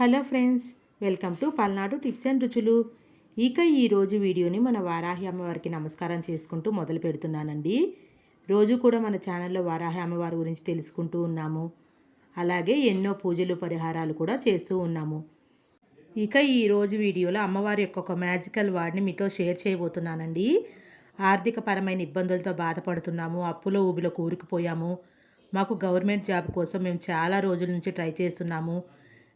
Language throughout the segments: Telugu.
Hello friends welcome to Palnadu tips and రుచులు. ఇక ఈరోజు వీడియోని మన వారాహి అమ్మవారికి నమస్కారం చేసుకుంటూ మొదలు పెడుతున్నానండి. రోజు కూడా మన ఛానల్లో వారాహి అమ్మవారి గురించి తెలుసుకుంటూ ఉన్నాము. అలాగే ఎన్నో పూజలు పరిహారాలు కూడా చేస్తూ ఉన్నాము. ఇక ఈ రోజు వీడియోలో అమ్మవారి యొక్క ఒక మ్యాజికల్ వార్డ్ని మీతో షేర్ చేయబోతున్నానండి. ఆర్థిక పరమైన ఇబ్బందులతో బాధపడుతున్నాము అప్పులో ఊబిలో కూరుకుపోయాము. మాకు గవర్నమెంట్ జాబ్ కోసం మేము చాలా రోజుల నుంచి ట్రై చేస్తున్నాము.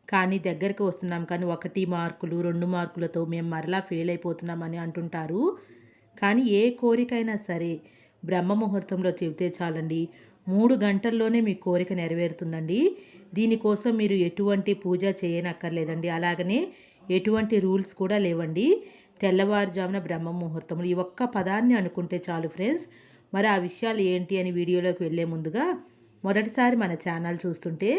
కానీ దగ్గరికి వస్తున్నాం. కానీ ఒకటి మార్కులు రెండు మార్కులతో మేము మరలా ఫెయిల్ అయిపోతున్నామని అంటుంటారు. కానీ ఏ కోరికైనా సరే బ్రహ్మ ముహూర్తంలో చెబితే చాలండి మూడు గంటల్లోనే మీ కోరిక నెరవేరుతుందండి. దీనికోసం మీరు ఎటువంటి పూజ చేయనక్కర్లేదండి. అలాగనే ఎటువంటి రూల్స్ కూడా లేవండి. తెల్లవారుజామున బ్రహ్మ ముహూర్తంలో ఈ ఒక్క పదాన్ని అనుకుంటే చాలు ఫ్రెండ్స్. మరి ఆ విషయాలు ఏంటి అని వీడియోలోకి వెళ్ళే ముందుగా మొదటిసారి మన ఛానల్ చూస్తుంటే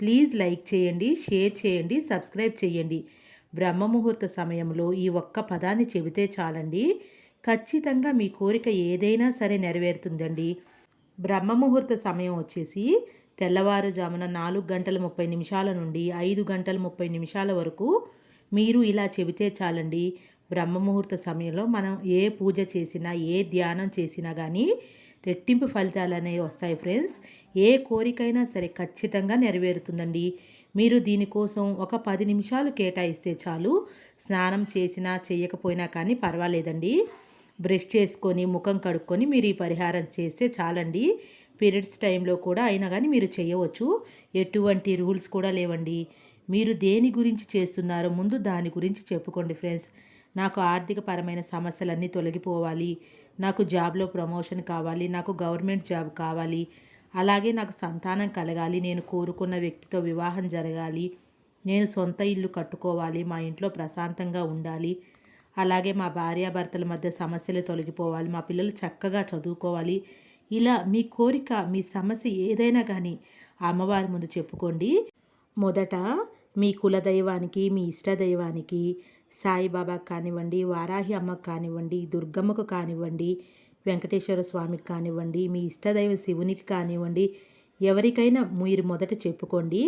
ప్లీజ్ లైక్ చేయండి షేర్ చేయండి సబ్స్క్రైబ్ చేయండి. బ్రహ్మ ముహూర్త సమయంలో ఈ ఒక్క పదాన్ని చెబితే చాలండి. ఖచ్చితంగా మీ కోరిక ఏదైనా సరే నెరవేరుతుందండి. బ్రహ్మ ముహూర్త సమయం వచ్చేసి తెల్లవారుజామున నాలుగు గంటల ముప్పై నిమిషాల నుండి ఐదు గంటల ముప్పై నిమిషాల వరకు మీరు ఇలా చెబితే చాలండి. బ్రహ్మ ముహూర్త సమయంలో మనం ఏ పూజ చేసినా ఏ ధ్యానం చేసినా కానీ రెట్టింపు ఫలితాలు అనేవి వస్తాయి ఫ్రెండ్స్. ఏ కోరికైనా సరే ఖచ్చితంగా నెరవేరుతుందండి. మీరు దీనికోసం ఒక పది నిమిషాలు కేటాయిస్తే చాలు. స్నానం చేసినా చేయకపోయినా కానీ పర్వాలేదండి. బ్రష్ చేసుకొని ముఖం కడుక్కొని మీరు ఈ పరిహారం చేస్తే చాలండి. పీరియడ్స్ టైంలో కూడా అయినా కానీ మీరు చేయవచ్చు. ఎటువంటి రూల్స్ కూడా లేవండి. మీరు దేని గురించి చేస్తున్నారో ముందు దాని గురించి చెప్పుకోండి ఫ్రెండ్స్. నాకు ఆర్థికపరమైన సమస్యలన్నీ తొలగిపోవాలి. నాకు జాబ్లో ప్రమోషన్ కావాలి. నాకు గవర్నమెంట్ జాబ్ కావాలి. అలాగే నాకు సంతానం కలగాలి. నేను కోరుకున్న వ్యక్తితో వివాహం జరగాలి. నేను సొంత ఇల్లు కట్టుకోవాలి. మా ఇంట్లో ప్రశాంతంగా ఉండాలి. అలాగే మా భార్యాభర్తల మధ్య సమస్యలు తొలగిపోవాలి. మా పిల్లలు చక్కగా చదువుకోవాలి. ఇలా మీ కోరిక మీ సమస్య ఏదైనా కానీ అమ్మవారి ముందు చెప్పుకోండి. మొదట మీ కులదైవానికి మీ ఇష్టదైవానికి సాయిబాబాకు కానివ్వండి వారాహి అమ్మ కానివ్వండి దుర్గమ్మకు కానివ్వండి వెంకటేశ్వర స్వామికి కానివ్వండి మీ ఇష్టదైవ శివునికి కానివ్వండి ఎవరికైనా మీరు మొదట చెప్పుకోండి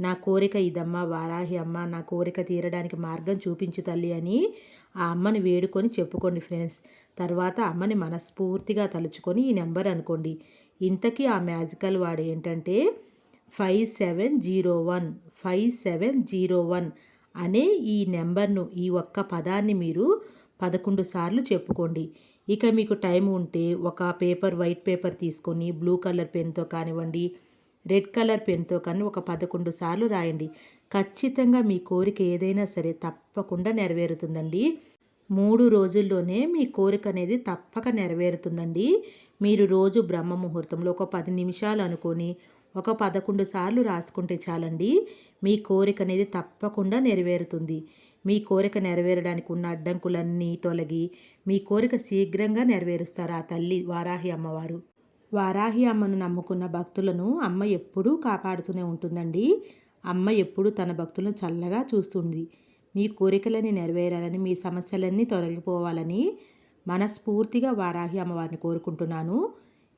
నా కోరిక ఇదమ్మా వారాహి అమ్మ నా కోరిక తీరడానికి మార్గం చూపించు తల్లి అని ఆ అమ్మని వేడుకొని చెప్పుకోండి ఫ్రెండ్స్. తర్వాత అమ్మని మనస్ఫూర్తిగా తలుచుకొని ఈ నెంబర్ అనుకోండి. ఇంతకీ ఆ మ్యాజికల్ వాడు ఏంటంటే five seven zero one five seven zero one అనే ఈ నెంబర్ను ఈ ఒక్క పదాన్ని మీరు పదకొండు సార్లు చెప్పుకోండి. ఇక మీకు టైం ఉంటే ఒక పేపర్ వైట్ పేపర్ తీసుకొని బ్లూ కలర్ పెన్తో కానివ్వండి రెడ్ కలర్ పెన్తో కానీ ఒక పదకొండు సార్లు రాయండి. ఖచ్చితంగా మీ కోరిక ఏదైనా సరే తప్పకుండా నెరవేరుతుందండి. మూడు రోజుల్లోనే మీ కోరిక అనేది తప్పక నెరవేరుతుందండి. మీరు రోజు బ్రహ్మ ముహూర్తంలో ఒక పది నిమిషాలు అనుకొని ఒక పదకొండు సార్లు రాసుకుంటే చాలండి. మీ కోరిక అనేది తప్పకుండా నెరవేరుతుంది. మీ కోరిక నెరవేరడానికి ఉన్న అడ్డంకులన్నీ తొలగి మీ కోరిక శీఘ్రంగా నెరవేరుస్తారు ఆ తల్లి వారాహి అమ్మవారు. వారాహి అమ్మను నమ్ముకున్న భక్తులను అమ్మ ఎప్పుడూ కాపాడుతూనే ఉంటుందండి. అమ్మ ఎప్పుడూ తన భక్తులను చల్లగా చూస్తుంది. మీ కోరికలని నెరవేరాలని మీ సమస్యలన్నీ తొలగిపోవాలని మనస్ఫూర్తిగా వారాహి అమ్మవారిని కోరుకుంటున్నాను.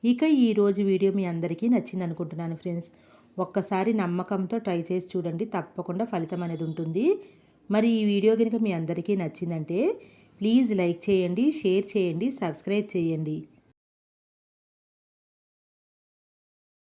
ఇక ఈరోజు వీడియో మీ అందరికీ నచ్చింది అనుకుంటున్నాను ఫ్రెండ్స్. ఒక్కసారి నమ్మకంతో ట్రై చేసి చూడండి తప్పకుండా ఫలితం అనేది ఉంటుంది. మరి ఈ వీడియో కనుక మీ అందరికీ నచ్చిందంటే ప్లీజ్ లైక్ చేయండి షేర్ చేయండి సబ్స్క్రైబ్ చేయండి.